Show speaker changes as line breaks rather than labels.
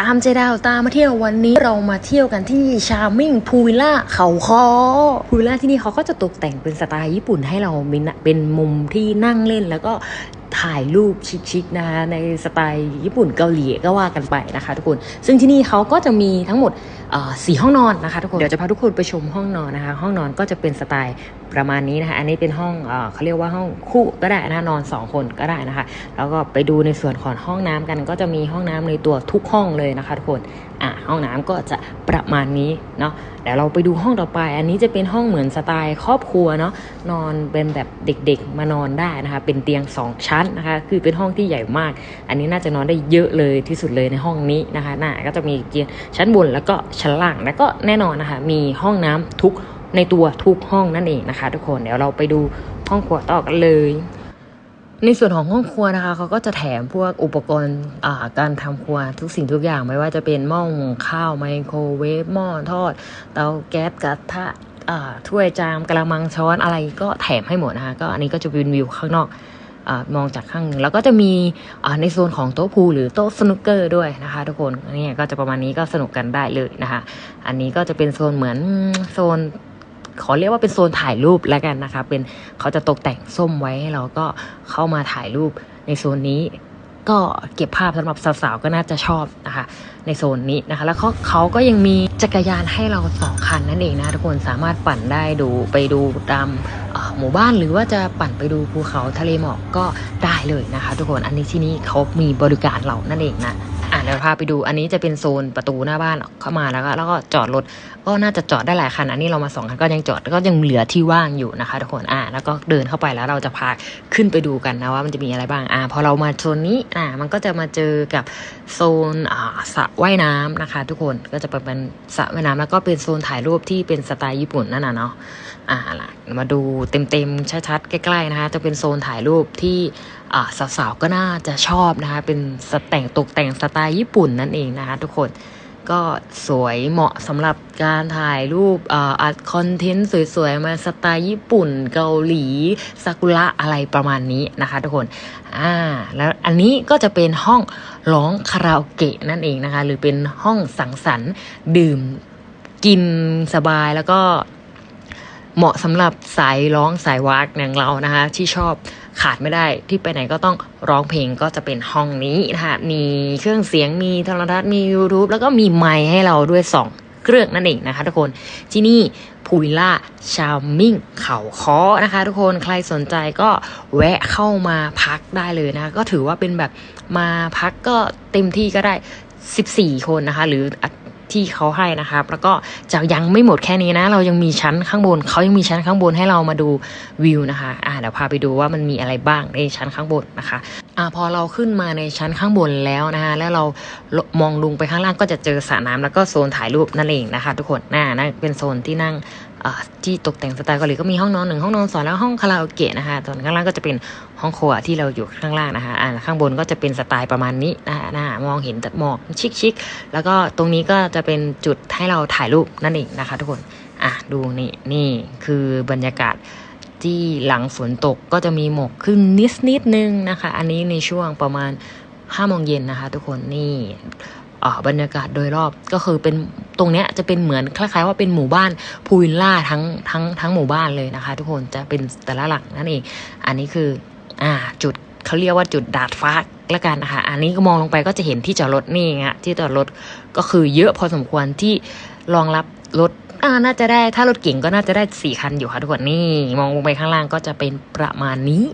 ตามเจดาวตามมาเที่ยววันนี้เรามาเที่ยวกันที่ชามิ่งพูวิล่าเขาคอพูวิล่าที่นี่เขาก็จะตกแต่งเป็นสไตล์ญี่ปุ่นให้เรามีนเป็นมุมที่นั่งเล่นแล้วก็ ถ่ายรูปชิคๆนะคะในสไตล์ญี่ปุ่นเกาหลีก็ว่ากันไปนะคะทุกคน ซึ่งที่นี่เขาก็จะมีทั้งหมดสี่ห้องนอนนะคะทุกคน เดี๋ยวจะพาทุกคนไปชมห้องนอนนะคะ ห้องนอนก็จะเป็นสไตล์ประมาณนี้นะคะ อันนี้เป็นห้องเอเขาเรียกว่าห้องคู่ก็ได้นะนอนสองคนก็ได้นะคะ แล้วก็ไปดูในส่วนของห้องน้ำกันก็จะมีห้องน้ำในตัวทุกห้องเลยนะคะทุกคนอะห้องน้ำก็จะประมาณนี้เนาะเดี๋ยวเราไปดูห้องต่อไป อันนี้จะเป็นห้องเหมือนสไตล์ครอบครัวเนาะนอนเป็นแบบเด็กๆมานอนได้นะคะ เป็นเตียง2ชั้นนะคะ คือเป็นห้องที่ใหญ่มาก อันนี้น่าจะนอนได้เยอะเลยที่สุดเลยในห้องนี้นะคะน่าก็จะมีเตียงชั้นบนแล้วก็ชั้นล่างแล้วก็แน่นอนนะคะ มีห้องน้ำทุกในตัวทุกห้องนั่นเองนะคะ ทุกคนเดี๋ยวเราไปดูห้องครัวต่อกันเลยในส่วนของห้องครัวนะคะเขาก็จะแถมพวกอุปกรณ์การทำครัวทุกสิ่งทุกอย่างไม่ว่าจะเป็นหม้อหุงข้าวไมโครเวฟหม้อทอด เตาแก๊สกระทะถ้วยจามกระมังช้อนอะไรก็แถมให้หมดนะคะ ก็อันนี้ก็จะเป็นวิวข้างนอก อมองจากข้างหนึงแล้วก็จะมีในโซนของโต๊ะพูลหรือโต๊ะสนุกเกอร์ด้วยนะคะ ทุกคนนี่ก็จะประมาณนี้ก็สนุกกันได้เลยนะคะ อันนี้ก็จะเป็นโซนเหมือนโซนขอเรียกว่าเป็นโซนถ่ายรูปแล้วกันนะคะ เป็นเขาจะตกแต่งส้มไว้ให้เราก็เข้ามาถ่ายรูปในโซนนี้ ก็เก็บภาพสำหรับสาวๆก็น่าจะชอบนะคะ ในโซนนี้นะคะ แล้วเขาเขาก็ยังมีจักรยานให้เราสองคันนั่นเองนะทุกคนสามารถปั่นได้ดูไปดูตามหมู่บ้านหรือว่าจะปั่นไปดูภูเขาทะเลหมอกก็ได้เลยนะคะ ทุกคนอันนี้ที่นี่เขามีบริการเรานั่นเองนะ ดี๋ยวพาไปดูอันนี้จะเป็นโซนประตูหน้าบ้านเข้ามาแล้วก็แล้วก็จอดรถก็น่าจะจอดได้หลายคันอันนี้เรามาสองคันก็ยังจอดก็ยังเหลือที่ว่างอยู่นะคะทุกคนอ่าแล้วก็เดินเข้าไปแล้วเราจะพาขึ้นไปดูกันนะว่ามันจะมีอะไรบ้างอ่าพอเรามาโซนนี้อ่ามันก็จะมาเจอกับโซนอ่าสระว่ายน้ำนะคะ ทุกคนก็จะเป็นสระว่ายน้ำแล้วก็เป็นโซนถ่ายรูปที่เป็นสไตล์ญี่ปุ่นนั่นน่ะเนาะอ่าล่ะมาดูเต็มๆชัดๆใกล้ๆนะคะ จะเป็นโซนถ่ายรูปที่อ่าสาวๆก็น่าจะชอบนะคะ เป็นสแต่งตกแต่งสไตล์ญี่ปุ่นนั่นเองนะคะทุกคนก็สวยเหมาะสำหรับการถ่ายรูปอ,อัดคอนเทนต์สวยๆ มาสไตล์ญี่ปุ่นเกาหลีซากุระอะไรประมาณนี้นะคะทุกคนอ่าแล้วอันนี้ก็จะเป็นห้องร้องคาราโอเกะนั่นเองนะคะ หรือเป็นห้องสังสรรค์ดื่มกินสบายแล้วก็ เหมาะสำหรับสายร้องสายวากอย่างเรานะคะ ที่ชอบขาดไม่ได้ที่ไปไหนก็ต้องร้องเพลงก็จะเป็นห้องนี้นะคะมีเครื่องเสียงมีโทรทัศน์มี YouTube แล้วก็มีไมค์ให้เราด้วยสองเครื่องนั่นเองนะคะทุกคนที่นี่พูวิล่าชามิ่งเขาคอนะคะ ทุกคนใครสนใจก็แวะเข้ามาพักได้เลยนะคะก็ถือว่าเป็นแบบมาพักก็เต็มที่ก็ได้ 14 คนนะคะ หรือ ที่เขาให้นะครับ แล้วก็จะยังไม่หมดแค่นี้นะ เรายังมีชั้นข้างบนเขายังมีชั้นข้างบนให้เรามาดูวิวนะคะอ่าเดี๋ยวพาไปดูว่ามันมีอะไรบ้างในชั้นข้างบนนะคะอ่าพอเราขึ้นมาในชั้นข้างบนแล้วนะคะแล้วเรามองลงไปข้างล่างก็จะเจอสระน้ำแล้วก็โซนถ่ายรูปนั่นเองนะคะ ทุกคนน่านั่นเป็นโซนที่นั่งที่ตกแต่งสไตล์เกาหลีก็มีห้องนอนหนึ่งห้องนอนสองแล้วห้องคาราโอเกะนะคะส่วนข้างล่างก็จะเป็น ห้องครัวที่เราอยู่ข้างล่างนะคะอ่าข้างบนก็จะเป็นสไตล์ประมาณนี้นะคะน่ามองเห็นแต่หมอกชิคๆแล้วก็ตรงนี้ก็จะเป็นจุดให้เราถ่ายรูปนั่นเองนะคะ ทุกคนอะดูนี่นี่คือบรรยากาศที่หลังฝนตกก็จะมีหมอกขึ้นนิดนิดนึงนะคะ อันนี้ในช่วงประมาณห้าโมงเย็นนะคะ ทุกคนนี่อ่าบรรยากาศโดยรอบก็คือเป็นตรงเนี้ยจะเป็นเหมือนคล้าย ๆ ว่าเป็นหมู่บ้านพูวิลล่าทั้งทั้งทั้งหมู่บ้านเลยนะคะ ทุกคนจะเป็นแต่ละหลังนั่นเอง อันนี้คือ อ่า จุดเขาเรียกว่าจุดดาดฟ้าละกันนะคะ อันนี้ก็มองลงไปก็จะเห็นที่จอดรถนี่ไงฮะที่จอดรถก็คือเยอะพอสมควรที่รองรับรถอ่าน่าจะได้ถ้ารถเก่งก็น่าจะได้สี่คันอยู่ค่ะทุกคนนี่ มองลงไปข้างล่างก็จะเป็นประมาณนี้